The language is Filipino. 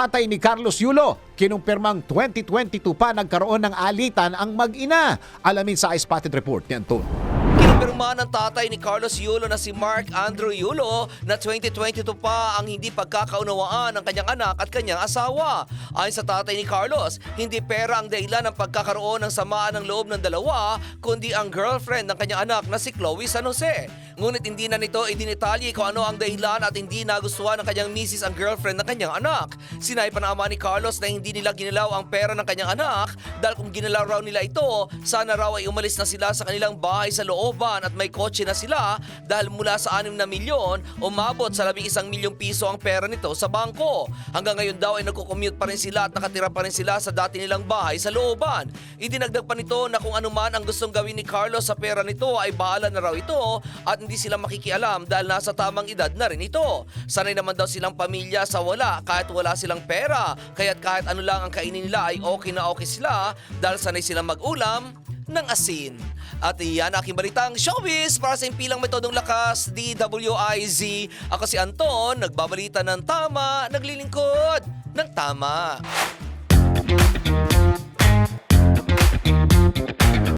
tatay ni Carlos Yulo. Kinumpirmang 2022 pa nagkaroon ng alitan ang mag-ina. Alamin sa iSpotted Report ni Anton. Kinumpirma ng tatay ni Carlos Yulo na si Mark Andrew Yulo na 2022 pa ang hindi pagkakaunawaan ng kanyang anak at kanyang asawa. Ayon sa tatay ni Carlos, hindi pera ang dahilan ng pagkakaroon ng samaan ng loob ng dalawa, kundi ang girlfriend ng kanyang anak na si Chloe San Jose. Ngunit hindi na nito idinitalye kung ano ang dahilan at hindi nagustuhan ng kanyang misis ang girlfriend ng kanyang anak. Sinay pa ng ama ni Carlos na hindi nila ginalaw ang pera ng kanyang anak dahil kung ginalaw raw nila ito, sana raw ay umalis na sila sa kanilang bahay sa looban at may kotse na sila dahil mula sa 6 na milyon, umabot sa 11 milyong piso ang pera nito sa bangko. Hanggang ngayon daw ay nagko-commute pa rin sila at nakatira pa rin sila sa dati nilang bahay sa looban. Idinagdag pa nito na kung ano man ang gustong gawin ni Carlos sa pera nito ay bahala na raw ito at hindi sila makikialam dahil nasa tamang edad na rin ito. Sanay naman daw silang pamilya sa wala kahit wala silang pera. Kaya't kahit ano lang ang kainin nila ay okay na okay sila dahil sanay silang mag-ulam ng asin. At iyan aking balitang showbiz para sa impilang metodong lakas, DWIZ. Ako si Anton, nagbabalita ng tama, naglilingkod ng tama.